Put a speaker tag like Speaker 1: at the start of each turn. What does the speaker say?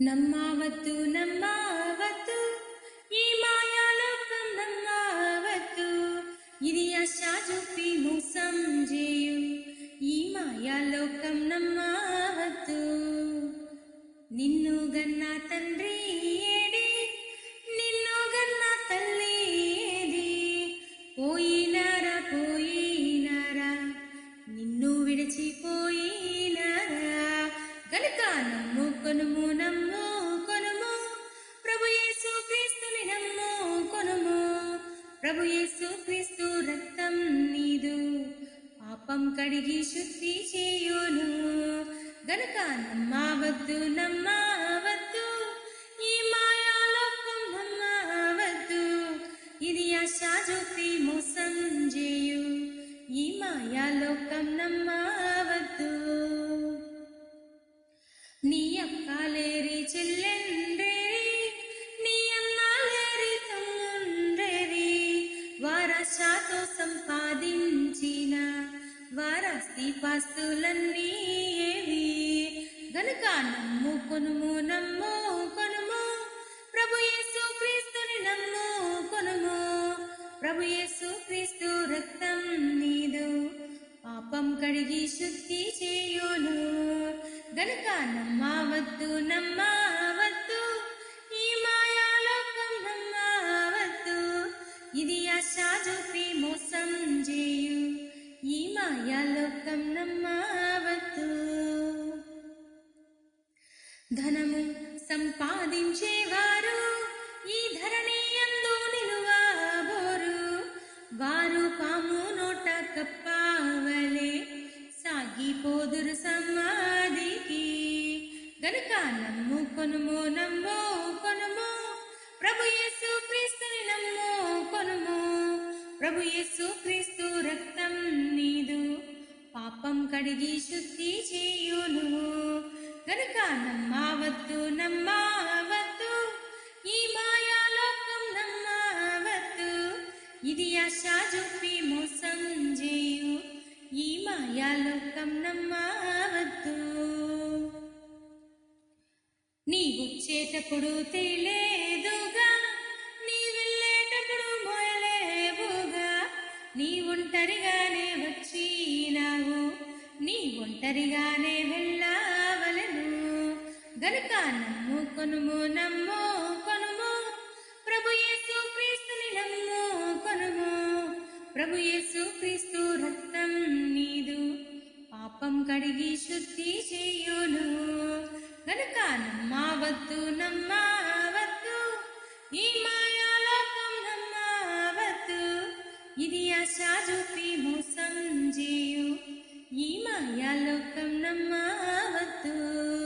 Speaker 1: నమ్మావద్దు నమ్మావద్దు ఈ మాయాలోకం నమ్మావద్దు ఇది ఆశా చూపి మోసం చేయు ఈ మాయాలోకం నమ్మావద్దు నిన్ను గన్న తండ్రి ఏడి నిన్ను గన్న తల్లి ఏది పోయినారా పోయినారా నిన్ను విడిచిపోయి కొనుము నమ్ము కొనుము. ప్రభు యేసు క్రీస్తుని నమ్ము కొనుము. ప్రభు యేసు క్రీస్తు రక్తం నీదు. పాపం కడిగి శుద్ధి చేయును. గనక నమ్మవద్దు నమ్మా. అక్కలేరి చెల్లెండ్రేరి నీ అన్నాలేరి తమ్ముండ్రేరి వారసాతో సంపాదించిన వారాస్తి పాస్తులన్నీ ఏవి? గనుక నమ్ము కొనుము నమ్ము కొనుము. ప్రభు యేసు క్రీస్తుని నమ్ము కొనుము. ప్రభు యేసు క్రీస్తు రక్తం నీదు. పాపం కడిగి శుద్ధి చేయును. గనుక నమ్మవద్దు నమ్మవద్దు ఈ మాయాలోకం నమ్మవద్దు. ఇది ఆశా చూపి మోసం చేయు ఈ మాయాలోకం నమ్మవద్దు. ధనము సంపాదించేవారు ఈ ధరణి ఎందు నిలువబోరు. వారు పాము నోట కప్పావలే సాగిపోదురు సమ్మా గనుక నమ్ము కొనుము నమ్ము కొనుము. ప్రభు యేసు క్రీస్తుని నమ్ము కొనుము. ప్రభు యేసు క్రీస్తు రక్తం నీదు. పాపం కడిగి శుద్ధి చేయును. గనుక నమ్మవద్దు నమ్మవద్దు. ఈ మాయాలోకం నమ్మవద్దు. ఇది ఆశా చూపి మోసం చేయు. ఈ మాయాలోకం నమ్మవద్దు. వచ్చేటప్పుడు తెలియదుగా. నీ వెళ్ళేటప్పుడు మోయలేవుగా నీ ఒంటరిగానే వచ్చినావు. నీ ఒంటరిగానే వెళ్ళవలను. గనుక నమ్ము కొనుము నమ్ము కొనుము. ప్రభు యేసు క్రీస్తుని నమ్ము కొనుము. ప్రభు యేసు క్రీస్తు రక్తం నీదు. పాపం కడిగి శుద్ధి చేయును. వద్దు నమ్మవద్దు నమ్మవద్దు. ఈ మాయాలోకం నమ్మవద్దు. ఇది ఆశా చూపి మోసం చేయు. ఈ మాయాలోకం నమ్మవద్దు.